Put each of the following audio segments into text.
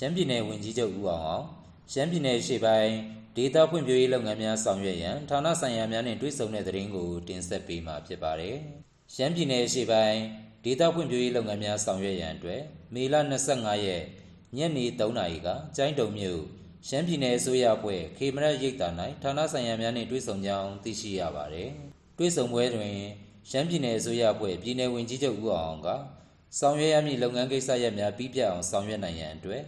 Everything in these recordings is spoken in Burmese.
ရှမ်းပြည်နယ်ဝန်ကြီးချုပ်ဦးအောင်အောင်ရှမ်းပြည်နယ်ရှေ့ပိုင်းဒေသဖွံ့ဖြိုးရေးလုပ်ငန်းများဆောင်ရွက်ရန်ဌာနဆိုင်ရာများနှင့်တွဲဆုံတဲ့သတင်းကိုတင်ဆက်ပေးမှာဖြစ်ပါတယ်။ရှမ်းပြည်နယ်ရှေ့ပိုင်းဒေသဖွံ့ဖြိုးရေးလုပ်ငန်းများဆောင်ရွက်ရန်အတွက်မေလ25ရက်ညနေ3နာရီကကျိုင်းတုံမြို့ရှမ်းပြည်နယ်အစိုးရအဖွဲ့ခေမရရိပ်သာ၌ဌာနဆိုင်ရာများနှင့်တွဲဆုံကြောင်းသိရှိရပါတယ်။တွဲဆုံပွဲတွင်ရှမ်းပြည်နယ်အစိုးရအဖွဲ့ပြည်내ဝန်ကြီးချုပ်ဦးအောင်အောင်ကဆောင်ရွက်ရမည့်လုပ်ငန်းကိစ္စရပ်များပြီးပြတ်အောင်ဆောင်ရွက်နိုင်ရန်အတွက်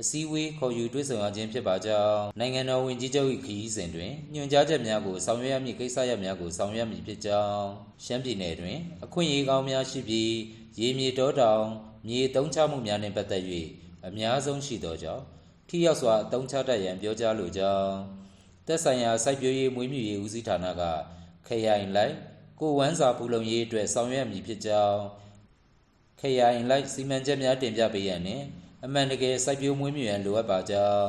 အစည်းအဝေးခေါ်ယူတွေ့ဆုံရခြင်းဖြစ်ပါကြောင်းနိုင်ငံတော်ဝန်ကြီးချုပ်၏ခရီးစဉ်တွင်ညွှန်ကြားချက်များကိုဆောင်ရွက်ရမည့်ကိစ္စရပ်များကိုဆောင်ရွက်မည်ဖြစ်ကြောင်းရှမ်းပြည်နယ်တွင်အခွင့်အရေးကောင်းများရှိပြီးရေမြေတောတောင်မြေတုံးချမှုများနှင့်ပတ်သက်၍အများဆုံးရှိသောကြောင့်ထိရောက်စွာအတုံးချတတ်ရန်ပြောကြားလိုကြောင်းသက်ဆိုင်ရာစိုက်ပျိုးရေးမွေးမြူရေးဦးစီးဌာနကခရိုင်လိုက်ကိုဝမ်းစာပူလုံရေးအတွက်ဆောင်ရွက်မည်ဖြစ်ကြောင်းခရိုင်လိုက်စီမံချက်များတင်ပြပေးရန်နှင့် အမှန်တကယ်စိုက်ပျိုးမွေးမြူရန်လိုအပ်ပါကြောင်း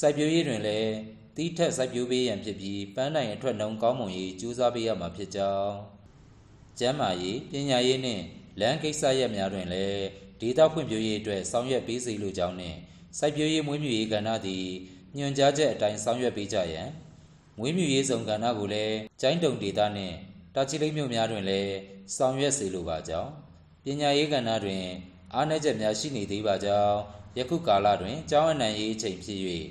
စိုက်ပျိုးရေးတွင်လည်းတီးထက်စိုက်ပျိုးပေးရန်ဖြစ်ပြီးပန်းနိုင်အထွက်နှုံကောင်းမွန်ရေးကြိုးစားပေးရမှာဖြစ်ကြောင်းကျန်းမာရေးပညာရေးနှင့်လမ်းကိစ္စရပ်များတွင်လည်းဒေသဖွံ့ဖြိုးရေးအတွက်ဆောင်ရွက်ပေးစီလိုကြောင်းနှင့်စိုက်ပျိုးရေးမွေးမြူရေးကဏ္ဍသည်ညွှန်ကြားချက်အတိုင်းဆောင်ရွက်ပေးကြရန်မွေးမြူရေးဆောင်ကဏ္ဍကိုလည်းကျိုင်းတုံဒေသနှင့်တာချီလိတ်မြို့များတွင်လည်းဆောင်ရွက်စေလိုပါကြောင်းပညာရေးကဏ္ဍတွင် အားနည်းချက်များရှိနေသေးပါကြောင်းယခုကာလတွင်ကျောင်းအနှံရေးအချိန်ဖြစ်၍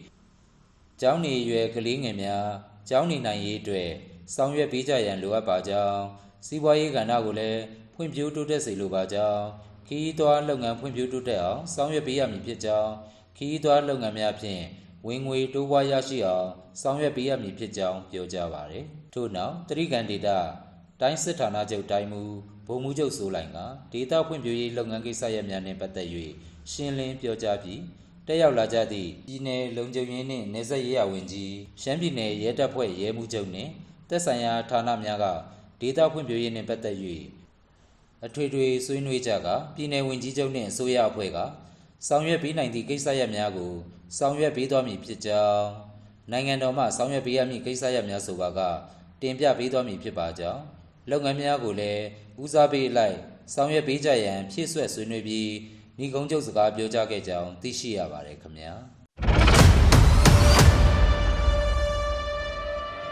ကျောင်းနေအရွယ်ကလေးငယ်များကျောင်းနေနိုင်ရေးအတွက်ဆောင်ရွက်ပေးကြရန်လိုအပ်ပါကြောင်းစီးပွားရေးကဏ္ဍကိုလည်းဖွံ့ဖြိုးတိုးတက်စေလိုပါကြောင်းခီးသွွားလုပ်ငန်းဖွံ့ဖြိုးတိုးတက်အောင်ဆောင်ရွက်ပေးရမည်ဖြစ်ကြောင်းခီးသွွားလုပ်ငန်းများဖြင့်ဝင်ငွေတိုးပွားရရှိအောင်ဆောင်ရွက်ပေးရမည်ဖြစ်ကြောင်းပြောကြားပါရယ်ထို့နောက်တရိကန်ဒေတာ တိုင်းစစ်ဌာနချုပ်တိုင်းမူဗိုလ်မှူးချုပ်စိုးလိုင်ကဒေတာဖွံ့ဖြိုးရေးလုပ်ငန်းကိစ္စရပ်များနှင့်ပတ်သက်၍ရှင်းလင်းပြောကြားပြီးတက်ရောက်လာကြသည့်ပြည်내လုံခြုံရေးနှင့်နေဆက်ရေးရဝန်ကြီးရှမ်းပြည်နယ်ရဲတပ်ဖွဲ့ရဲမှုချုပ်နှင့်သက်ဆိုင်ရာဌာနများကဒေတာဖွံ့ဖြိုးရေးနှင့်ပတ်သက်၍အထွေထွေဆွေးနွေးကြကပြည်내ဝန်ကြီးချုပ်နှင့်အစိုးရအဖွဲ့ကဆောင်ရွက်ပေးနိုင်သည့်ကိစ္စရပ်များကိုဆောင်ရွက်ပေးသွားမည်ဖြစ်ကြောင်းနိုင်ငံတော်မှဆောင်ရွက်ပေးရမည့်ကိစ္စရပ်များဆိုပါကတင်ပြပေးသွားမည်ဖြစ်ပါကြောင်း လုပ်ငန်းများကိုလည်းဦးစားပေးလိုက်ဆောင်ရွက်ပေးကြရန်ဖြည့်ဆွက်ဆွေးနွေးပြီးညီကုန်းချုပ်စကားပြောကြားခဲ့ကြောင်းသိရှိရပါတယ်ခင်ဗျာ။